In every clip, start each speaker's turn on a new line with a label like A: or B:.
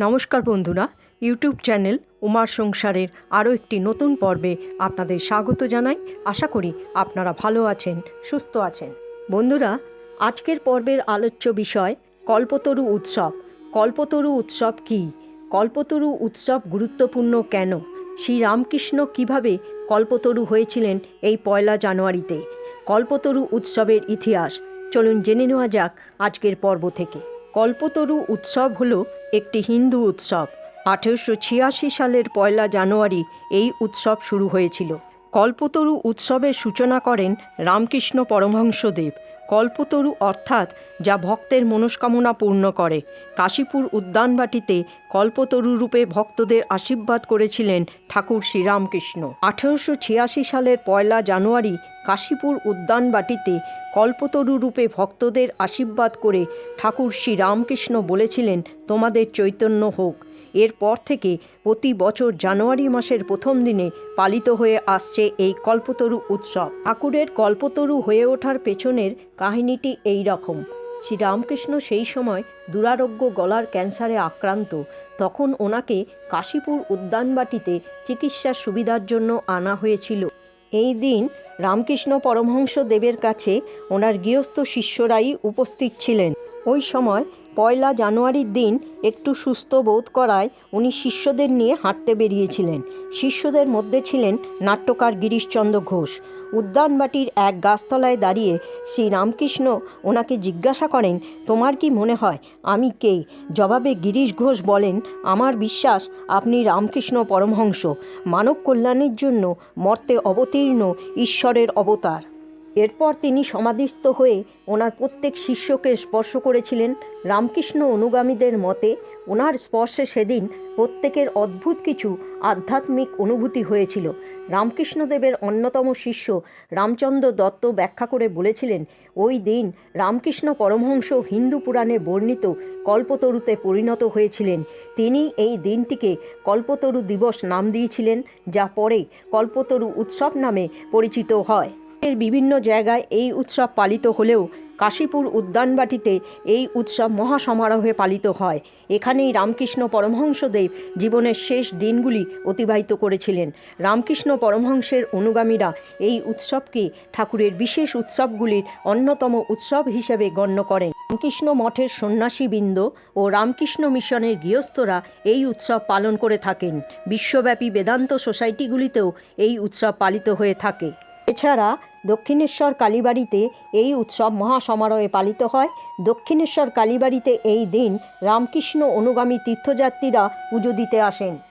A: নমস্কার বন্ধুরা, YouTube channel উমার সংসারের আরও একটি নতুন পর্বে আপনাদের স্বাগত জানাই। আশা করি আপনারা ভালো আছেন, সুস্থ আছেন। বন্ধুরা, আজকের পর্বের আলোচ্য বিষয় কল্পতরু উৎসব। কল্পতরু উৎসব কী? কল্পতরু উৎসব গুরুত্বপূর্ণ কেন? শ্রীরামকৃষ্ণ কীভাবে কল্পতরু হয়েছিলেন এই পয়লা জানুয়ারিতে? কল্পতরু উৎসবের ইতিহাস। চলুন জেনে নেওয়া যাক আজকের পর্ব থেকে। কল্পতরু উৎসব হল একটি হিন্দু উৎসব। আঠেরোশো ছিয়াশি সালের পয়লা জানুয়ারি এই উৎসব শুরু হয়েছিল। কল্পতরু উৎসবের সূচনা করেন রামকৃষ্ণ পরমহংসদেব। কল্পতরু অর্থাৎ যা ভক্তের মনস্কামনা পূর্ণ করে। কাশীপুর উদ্যানবাটিতে কল্পতরু রূপে ভক্তদের আশীর্বাদ করেছিলেন ঠাকুর শ্রীরামকৃষ্ণ। আঠেরোশো ছিয়াশি সালের পয়লা জানুয়ারি কাশীপুর উদ্যানবাটিতে কল্পতরু রূপে ভক্তদের আশীর্বাদ করে ঠাকুর শ্রীরামকৃষ্ণ বলেছিলেন, তোমাদের চৈতন্য হোক। এরপর থেকে প্রতি বছর জানুয়ারি মাসের প্রথম দিনে পালিত হয়ে আসছে এই কল্পতরু উৎসব। ঠাকুরের কল্পতরু হয়ে ওঠার পেছনের কাহিনীটি এই রকম শ্রীরামকৃষ্ণ সেই সময় দুরারোগ্য গলার ক্যান্সারে আক্রান্ত। তখন ওনাকে কাশীপুর উদ্যানবাটিতে চিকিৎসার সুবিধার জন্য আনা হয়েছিল। এই দিন রামকৃষ্ণ পরমহংস দেবের কাছে ওনার গৃহস্থ শিষ্যরাই উপস্থিত ছিলেন। ওই সময় পয়লা জানুয়ারির দিন একটু সুস্থ বোধ করায় উনি শিষ্যদের নিয়ে হাঁটতে বেরিয়েছিলেন। শিষ্যদের মধ্যে ছিলেন নাট্যকার গিরিশচন্দ্র ঘোষ। উদ্যানবাটির এক গাছতলায় দাঁড়িয়ে শ্রী রামকৃষ্ণ ওনাকে জিজ্ঞাসা করেন, তোমার কি মনে হয় আমি কে? জবাবে গিরিশ ঘোষ বলেন, আমার বিশ্বাস আপনি রামকৃষ্ণ পরমহংস। মানব কল্যাণের জন্য মর্তে অবতীর্ণ ঈশ্বরের অবতার। এরপর তিনি সমাধিস্থ হয়ে ওনার প্রত্যেক শিষ্যকে স্পর্শ করেছিলেন। রামকৃষ্ণ অনুগামীদের মতে, ওনার স্পর্শে সেদিন প্রত্যেকের অদ্ভুত কিছু আধ্যাত্মিক অনুভূতি হয়েছিল। রামকৃষ্ণদেবের অন্যতম শিষ্য রামচন্দ্র দত্ত ব্যাখ্যা করে বলেছিলেন, ওই দিন রামকৃষ্ণ পরমহংস হিন্দু পুরাণে বর্ণিত কল্পতরুতে পরিণত হয়েছিলেন। তিনি এই দিনটিকে কল্পতরু দিবস নাম দিয়েছিলেন, যা পরে কল্পতরু উৎসব নামে পরিচিত হয়। এর বিভিন্ন জায়গায় এই উৎসব পালিত হলেও কাশীপুর উদ্যানবাটিতে এই উৎসব মহাসমারোহে পালিত হয়। এখানেই রামকৃষ্ণ পরমহংসদেব জীবনের শেষ দিনগুলি অতিবাহিত করেছিলেন। রামকৃষ্ণ পরমহংসের অনুগামীরা এই উৎসবকে ঠাকুরের বিশেষ উৎসবগুলির অন্যতম উৎসব হিসেবে গণ্য করেন। রামকৃষ্ণ মঠের সন্ন্যাসীবৃন্দ ও রামকৃষ্ণ মিশনের গৃহস্থরা এই উৎসব পালন করে থাকেন। বিশ্বব্যাপী বেদান্ত সোসাইটিগুলিতেও এই উৎসব পালিত হয়ে থাকে। এছাড়া দক্ষিণেশ্বর কালীবাড়িতে এই উৎসব মহাসমারোহে পালিত হয়। দক্ষিণেশ্বর কালীবাড়িতে এই দিন রামকৃষ্ণ অনুগামী তীর্থযাত্রীরা পুজো দিতে আসেন।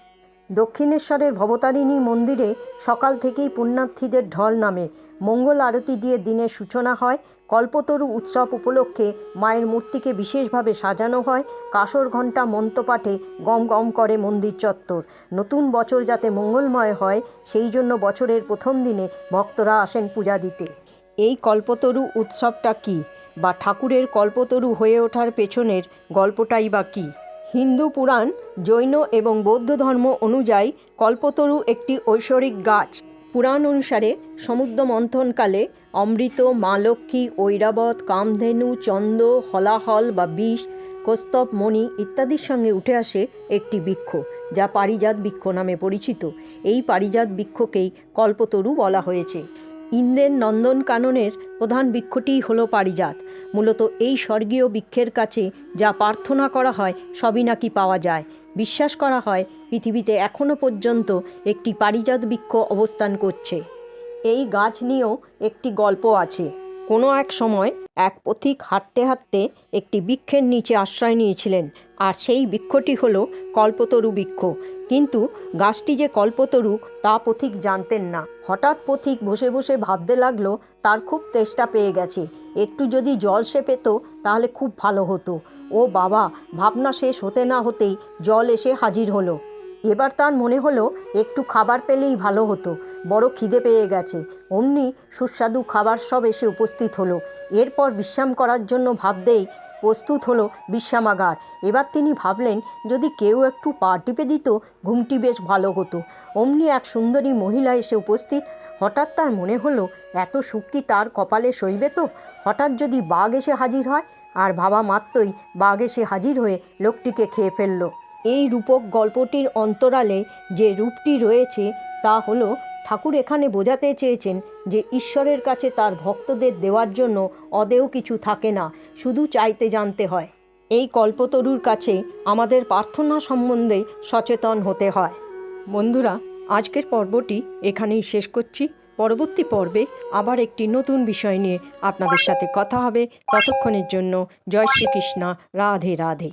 A: দক্ষিণেশ্বরের ভবতারিণী মন্দিরে সকাল থেকেই পুণ্যার্থীদের ঢল নামে। মঙ্গল আরতি দিয়ে দিনের সূচনা হয়। কল্পতরু উৎসব উপলক্ষে মায়ের মূর্তিকে বিশেষভাবে সাজানো হয়। কাসর ঘণ্টা মন্ত্রপাঠে গম গম করে মন্দির চত্বর। নতুন বছর যাতে মঙ্গলময় হয়, সেই জন্য বছরের প্রথম দিনে ভক্তরা আসেন পূজা দিতে। এই কল্পতরু উৎসবটা কি? বা ঠাকুরের কল্পতরু হয়ে ওঠার পেছনের গল্পটাই বা কী? হিন্দু পুরাণ, জৈন এবং বৌদ্ধ ধর্ম অনুযায়ী কল্পতরু একটি ঐশ্বরিক গাছ। পুরাণ অনুসারে সমুদ্র মন্থনকালে অমৃত মা লক্ষ্মী ঐরাবত, কামধেনু, চন্দ, হলাহল বা বিষ, কস্তব, মণি ইত্যাদির সঙ্গে উঠে আসে একটি বৃক্ষ, যা পারিজাত বৃক্ষ নামে পরিচিত। এই পারিজাত বৃক্ষকেই কল্পতরু বলা হয়েছে। ইন্দ্রের নন্দনকাননের প্রধান বৃক্ষটিই হলো পারিজাত। মূলত এই স্বর্গীয় বৃক্ষের কাছে যা প্রার্থনা করা হয় সবই নাকি পাওয়া যায়। বিশ্বাস করা হয় পৃথিবীতে এখনও পর্যন্ত একটি পারিজাত বৃক্ষ অবস্থান করছে। এই গাছ নিয়েও একটি গল্প আছে। কোনো এক সময় এক পথিক হাঁটতে হাঁটতে একটি বৃক্ষের নিচে আশ্রয় নিয়েছিলেন, আর সেই বৃক্ষটি হলো কল্পতরু বৃক্ষ। কিন্তু গাছটি যে কল্পতরু তা পথিক জানতেন না। হঠাৎ পথিক বসে বসে ভাবতে লাগল, তার খুব তেষ্টা পেয়ে গেছে। একটু যদি জল সে পেত, তাহলে খুব ভালো হতো। ও বাবা, ভাবনা শেষ হতে না হতেই জল এসে হাজির হলো। এবার তার মনে হলো, একটু খাবার পেলেই ভালো হতো। বড় খিদে পেয়ে গেছে। অমনি সুস্বাদু খাবার সব এসে উপস্থিত হলো। এরপর বিশ্রাম করার জন্য ভাবতেই প্রস্তুত হলো বিশ্রামাগার এবার তিনি ভাবলেন, যদি কেউ একটু পা টিপে দিত, ঘুমটি বেশ ভালো হতো। অমনি এক সুন্দরী মহিলা এসে উপস্থিত। হঠাৎ তার মনে হলো, এত সুখ কি তার কপালে সইবে তো? হঠাৎ যদি বাঘ এসে হাজির হয়? আর ভাবা মাত্রই বাঘ এসে হাজির হয়ে লোকটিকে খেয়ে ফেলল। এই রূপক গল্পটির অন্তরালে যে রূপটি রয়েছে, তা হলো, ঠাকুর এখানে বোঝাতে চেয়েছেন যে ঈশ্বরের কাছে তার ভক্তদের দেওয়ার জন্য অদেও কিছু থাকে না, শুধু চাইতে জানতে হয়। এই কল্পতরুর কাছে আমাদের প্রার্থনা সম্বন্ধে সচেতন হতে হয়। বন্ধুরা, আজকের পর্বটি এখানেই শেষ করছি। পরবর্তী পর্বে আবার একটি নতুন বিষয় নিয়ে আপনাদের সাথে কথা হবে। ততক্ষণের জন্য জয় শ্রীকৃষ্ণ, রাধে রাধে।